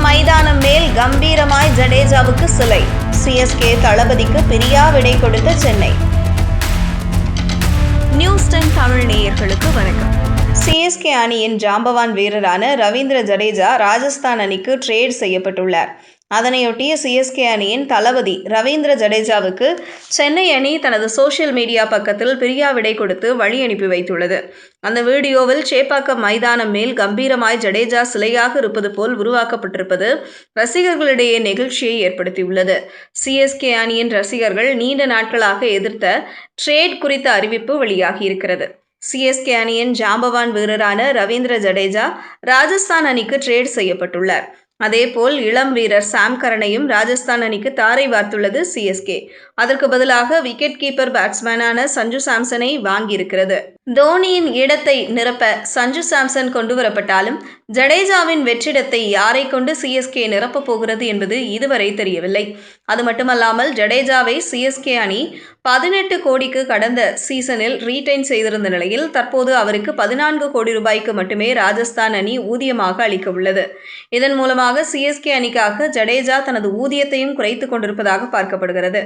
மைதானம் மேல் கம்பீரமாய் ஜடேஜாவுக்கு சிலை. சிஎஸ்கே தளபதிக்கு பிரியா விடை கொடுத்த சென்னை. நியூஸ் டென் தமிழ் நேயர்களுக்கு வணக்கம். சிஎஸ்கே அணியின் ஜாம்பவான் வீரரான ரவீந்திர ஜடேஜா ராஜஸ்தான் அணிக்கு ட்ரேட் செய்யப்பட்டுள்ளார். அதனையொட்டிய சிஎஸ்கே அணியின் தளபதி ரவீந்திர ஜடேஜாவுக்கு சென்னை அணி தனது சோஷியல் மீடியா பக்கத்தில் பிரியா விடை கொடுத்து வழி அனுப்பி வைத்துள்ளது. அந்த வீடியோவில் சேப்பாக்கம் மைதானம் மேல் கம்பீரமாய் ஜடேஜா சிலையாக இருப்பது போல் உருவாக்கப்பட்டிருப்பது ரசிகர்களிடையே நெகிழ்ச்சியை ஏற்படுத்தியுள்ளது. சிஎஸ்கே அணியின் ரசிகர்கள் நீண்ட நாட்களாக எதிர்த்த ட்ரேட் குறித்த அறிவிப்பு வெளியாகியிருக்கிறது. சிஎஸ்கே அணியின் ஜாம்பவான் வீரரான ரவீந்திர ஜடேஜா ராஜஸ்தான் அணிக்கு ட்ரேட் செய்யப்பட்டுள்ளார். அதேபோல் இளம் வீரர் சாம் கரனையும் ராஜஸ்தான் அணிக்கு தாரை வார்த்துள்ளது சிஎஸ்கே அதற்கு பதிலாக விக்கெட் கீப்பர் பேட்ஸ்மேனான சஞ்சு சாம்சனை வாங்கியிருக்கிறது. தோனியின் இடத்தை நிரப்ப சஞ்சு சாம்சன் கொண்டு வரப்பட்டாலும் ஜடேஜாவின் வெற்றிடத்தை யாரை கொண்டு சிஎஸ்கே நிரப்பப் போகிறது என்பது இதுவரை தெரியவில்லை. அது மட்டுமல்லாமல் ஜடேஜாவை சிஎஸ்கே அணி பதினெட்டு கோடிக்கு கடந்த சீசனில் ரீடைன் செய்திருந்த நிலையில் தற்போது அவருக்கு பதினான்கு கோடி ரூபாய்க்கு மட்டுமே ராஜஸ்தான் அணி ஊதியமாக அளிக்க உள்ளது இதன் மூலமாக சிஎஸ்கே அணிக்காக ஜடேஜா தனது ஊதியத்தையும் குறைத்துக் கொண்டிருப்பதாக பார்க்கப்படுகிறது.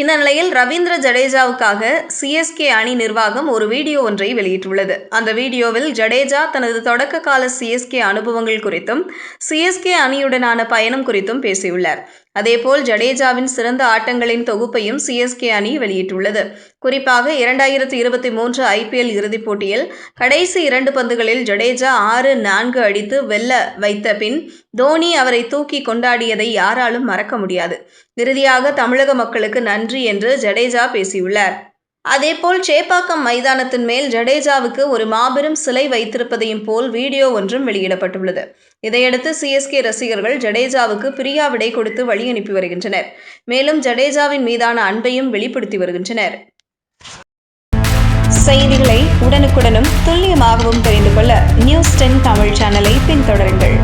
இந்த நிலையில் ரவீந்திர ஜடேஜாவுக்காக சிஎஸ்கே அணி நிர்வாகம் ஒரு வீடியோ ஒன்றை வெளியிட்டுள்ளது. அந்த வீடியோவில் ஜடேஜா தனது தொடக்க கால சிஎஸ்கே அனுபவங்கள் குறித்தும் சிஎஸ்கே அணியுடனான பயணம் குறித்தும் பேசியுள்ளார். அதேபோல் ஜடேஜாவின் சிறந்த ஆட்டங்களின் தொகுப்பையும் சிஎஸ்கே அணி வெளியிட்டுள்ளது. குறிப்பாக இரண்டாயிரத்தி இருபத்தி மூன்று ஐபிஎல் இறுதிப் போட்டியில் கடைசி இரண்டு பந்துகளில் ஜடேஜா ஆறு நான்கு அடித்து வெல்ல வைத்த பின் தோனி அவரை தூக்கி கொண்டாடியதை யாராலும் மறக்க முடியாது. இறுதியாக தமிழக மக்களுக்கு நன்றி என்று ஜடேஜா பேசியுள்ளார். அதேபோல் சேப்பாக்கம் மைதானத்தின் மேல் ஜடேஜாவுக்கு ஒரு மாபெரும் சிலை வைத்திருப்பதையும் போல் வீடியோ ஒன்றும் வெளியிடப்பட்டுள்ளது. இதையடுத்து சிஎஸ்கே ரசிகர்கள் ஜடேஜாவுக்கு பிரியா விடை கொடுத்து வழி அனுப்பி வருகின்றனர். மேலும் ஜடேஜாவின் மீதான அன்பையும் வெளிப்படுத்தி வருகின்றனர். செய்திகளை உடனுக்குடனும் துல்லியமாகவும் தெரிந்து கொள்ள நியூஸ் டென் தமிழ் சேனலை பின்தொடருங்கள்.